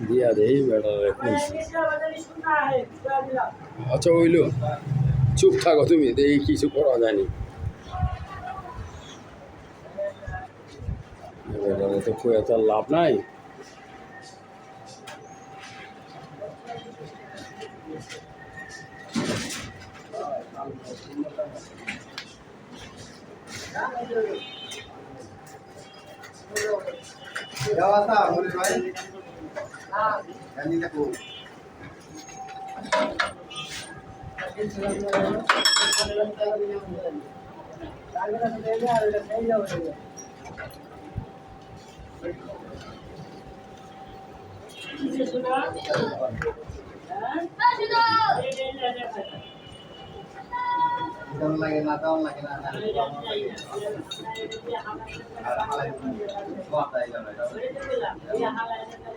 দিয়া দেই আচ্ছা হইল চুপ থাকো তুমি, দেখি কিছু করা যায়নি। বেটারে তো তো আর লাভ নাই। ব্যবস্থা বলে ভাই। জানি నాకు Jangan lagi natal